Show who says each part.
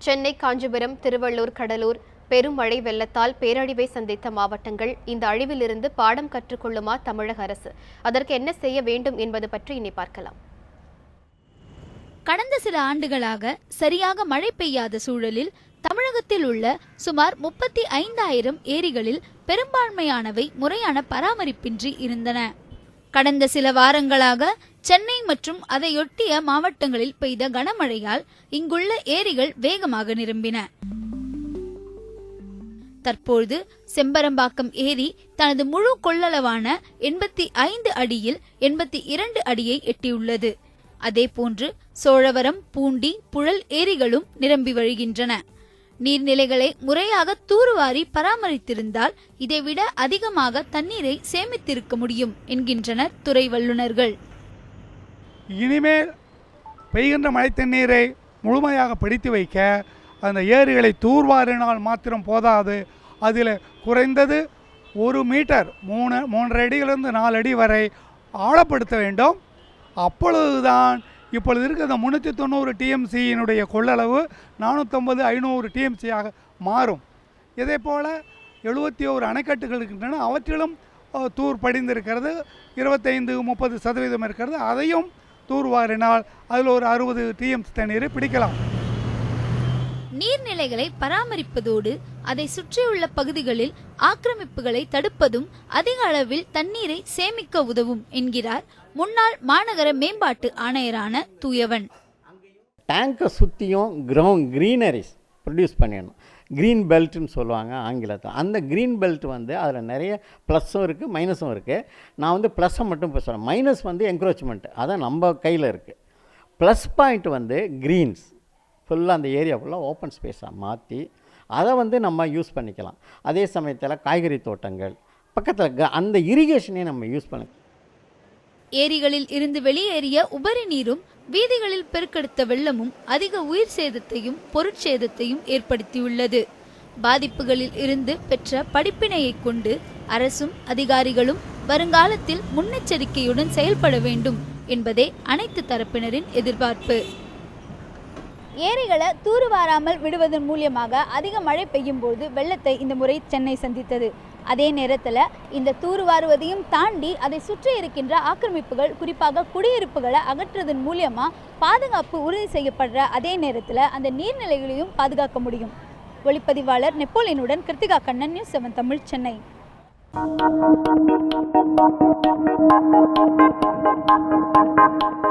Speaker 1: சென்னை காஞ்சிபுரம் திருவள்ளூர் கடலூர் பெரும் மழை வெள்ளத்தால் பேரழிவை சந்தித்த மாவட்டங்கள் இந்த அழிவிலிருந்து பாடம் கற்றுக்கொள்ளுமா தமிழக அரசு? அதற்கு என்ன செய்ய வேண்டும் என்பது பற்றி இனி பார்க்கலாம்.
Speaker 2: கடந்த சில ஆண்டுகளாக சரியாக மழை பெய்யாத சூழலில் தமிழகத்தில் உள்ள சுமார் முப்பத்தி ஐந்தாயிரம் ஏரிகளில் பெரும்பான்மையானவை முறையான பராமரிப்பின்றி இருந்தன. கடந்த சில வாரங்களாக சென்னை மற்றும் அதையொட்டிய மாவட்டங்களில் பெய்த கனமழையால் இங்குள்ள ஏரிகள் வேகமாக நிரம்பின. தற்போது செம்பரம்பாக்கம் ஏரி தனது முழு கொள்ளளவான எண்பத்தி ஐந்து அடியில் எண்பத்தி இரண்டு அடியை எட்டியுள்ளது. அதேபோன்று சோழவரம் பூண்டி புழல் ஏரிகளும் நிரம்பி வழிகின்றன. நீர்நிலைகளை முறையாக தூர்வாரி பராமரித்திருந்தால் இதைவிட அதிகமாக தண்ணீரை சேமித்திருக்க முடியும் என்கின்றனர் துறை வல்லுநர்கள்
Speaker 3: இனிமேல் பெய்கின்ற மழை தண்ணீரை முழுமையாக பிடித்து வைக்க அந்த ஏரிகளை தூர்வாரினால் மாத்திரம் போதாது. அதில் குறைந்தது ஒரு மீட்டர் மூணு மூன்றரை அடியிலிருந்து நாலு அடி வரை ஆழப்படுத்த வேண்டும். அப்பொழுதுதான் இப்பொழுது இருக்கிற அந்த முந்நூற்றி தொண்ணூறு டிஎம்சியினுடைய கொள்ளளவு நானூற்றம்பது ஐநூறு டிஎம்சியாக மாறும். இதே போல் எழுபத்தி ஓரு அணைக்கட்டுகள் இருக்கின்றன. அவற்றிலும் தூர் படிந்திருக்கிறது. இருபத்தைந்து முப்பது சதவீதம் இருக்கிறது. அதையும் தூர்வாரினால் அதில் ஒரு அறுபது டிஎம்சி தண்ணீரை பிடிக்கலாம்.
Speaker 2: நீர்நிலைகளை பராமரிப்பதோடு அதை சுற்றியுள்ள பகுதிகளில் ஆக்கிரமிப்புகளை தடுப்பதும் அதிக அளவில் தண்ணீரை சேமிக்க உதவும் என்கிறார் முன்னாள் மாநகர மேம்பாட்டு ஆணையரான தூயவன்.
Speaker 4: டேங்கை சுற்றியும் கிரவுண்ட் க்ரீனரிஸ் ப்ரொடியூஸ் பண்ணிடணும். க்ரீன் பெல்ட்னு சொல்லுவாங்க ஆங்கிலத்தில். அந்த க்ரீன் பெல்ட் வந்து அதில் நிறைய ப்ளஸ்ஸும் இருக்குது மைனஸும் இருக்குது நான் வந்து ப்ளஸ்ஸை மட்டும் பேசுகிறேன் மைனஸ் வந்து என்க்ரோச்மெண்ட் அதான் நம்ம கையில் இருக்குது ப்ளஸ் பாயிண்ட் வந்து க்ரீன்ஸ் ஃபுல்லாக அந்த ஏரியா ஃபுல்லாக ஓப்பன் ஸ்பேஸாக மாற்றி அதை வந்து நம்ம யூஸ் பண்ணிக்கலாம். அதே சமயத்தில் காய்கறி தோட்டங்கள். பக்கத்தில் அந்த இரிகேஷனையும் நம்ம யூஸ் பண்ண
Speaker 2: ஏரிகளில் இருந்து வெளியேறிய உபரி நீரும் வீதிகளில் பெருக்கெடுத்த வெள்ளமும் அதிக உயிர் சேதத்தையும் பொருட்சேதத்தையும் ஏற்படுத்தியுள்ளது. பாதிப்புகளில் இருந்து பெற்ற படிப்பினையைக் கொண்டு அரசும் அதிகாரிகளும் வருங்காலத்தில் முன்னெச்சரிக்கையுடன் செயல்பட வேண்டும் என்பதே அனைத்து தரப்பினரின் எதிர்பார்ப்பு.
Speaker 5: ஏரிகளை தூர்வாராமல் விடுவதன் மூலியமாக அதிக மழை பெய்யும் போது வெள்ளத்தை இந்த முறை சென்னை சந்தித்தது. அதே நேரத்தில் இந்த தூர்வாருவதையும் தாண்டி அதை சுற்றி இருக்கின்ற ஆக்கிரமிப்புகள் குறிப்பாக குடியிருப்புகளை அகற்றுவதன் மூலியமாக பாதுகாப்பு உறுதி செய்யப்படுற அதே நேரத்தில் அந்த நீர்நிலைகளையும் பாதுகாக்க முடியும் ஒளிப்பதிவாளர் நெப்போலியனுடன் Krithika Kannan news seven Tamil Chennai
Speaker 6: Thank you.